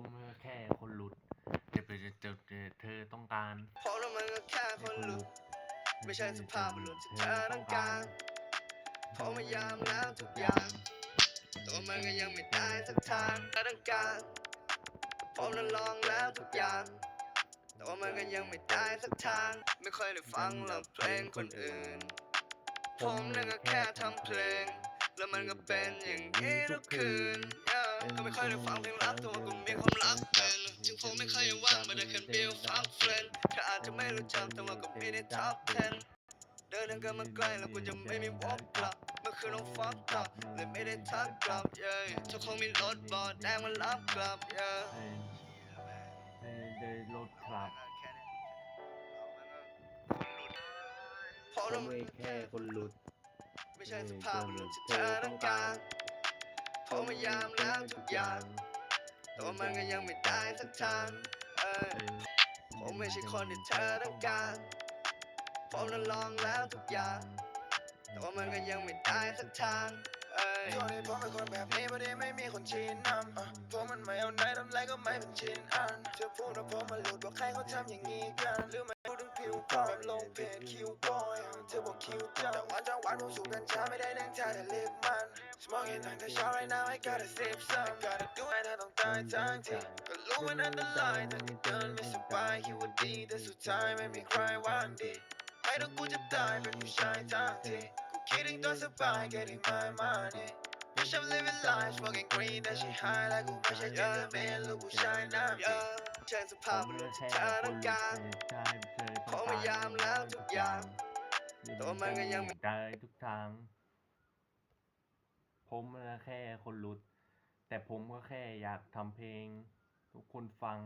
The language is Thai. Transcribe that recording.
ผมแค่คนหลุดจะเป็นจะจะจะเธอต้องการเพราะเรามันก็แค่คนหลุด ไม่ใช่สุภาพบุรุษที่เธอต้องการเพราะพยายามแล้วทุกอย่างตัวมันก็ยังไม่ได้สักทางเธอต้องการผมนั้นลองแล้วทุกอย่างแต่ว่ามันก็ยังไม่ได้สักทาง ไม่ค่อยได้ฟังหรอกเพลงคนอื่น ผมนั่นก็แค่ทำเพลง แล้วมันก็เป็นอย่างนี้ทุกคืน yeah ก็ไม่ค่อยได้ฟังเพลงรักแต่ว่าก็มีความรักเป็นถึงผมไม่เคยว่างมาได้แค่เดียวฟังเฟรนเธออาจจะไม่รู้จักแต่ว่าก็มีในท็อป10เดินทางกันมาไกลแล้วกูจะไม่มีวอกกลับเมื่อคืนเราฟังกลับเลยไม่ได้ทักกลับ yeah เจ้าคงมีรถบอดแดงมารับกลับ yeah เออเออเดินรถครับเพราะเรามเองแค่คนหลุดไม่ใช่สภาพบุรุษที่เธอต้องการ มพยายามแล้วทุกอย่างแต่ว่ามันก็ยังไม่ได้สักทางเออผมไม่ใช่คนที่เธอต้องการผมนั้นลองแล้วทุกอย่าง แต่ว่ามันก็ยังไม่ได้สักทางเอ้ยโทษที่ผมเป็นคนแบบนี้ไม่ได้ไม่มีคนชี้นำอะผมมันไม่เอาไหนทำไรก็ไม่เป็นชิ้นอันเธอพูดว่าผมมันหลุดว่าใครเขาทำอย่างนี้กัน หรือไม่พูดถึงผิวพรรณแบบลงเพจคิวบอย เธอบอกคิวจังแต่วันจังหวะผมสูบกัญชาไม่ได้นั่งท่าแต่ลิปมัน Smoking ตั้งแต่เช้า right now I gotta sip some gotta do it ถ้าต้องตายทั้งทีก็รู้มันอันตรายแต่ที่เดินไม่สบายคิดว่าดีแต่สุดท้ายไม่มีใครหวันดีไม่ต้องกูจะตายเป็นผู้ชายทั้งทีกูคิดถึงตอนสบาย getting my money Bitch I'm living life smoking green แต่ she high และกูไม่ใช่ gentleman ลูกผู้ชายน้ำเยดีอะใช่สผภาพมบุรุษแค่ที่เธอคต้อนงหลุดการใช่เธอต้องผมพยายามแล้วทุกอย่างแต่ว่ามันก็ยังไม่ได้ทุกทาง ผมนะแค่คนรุด แต่ผมก็แค่อยากทำเพลง ทุกคนฟัง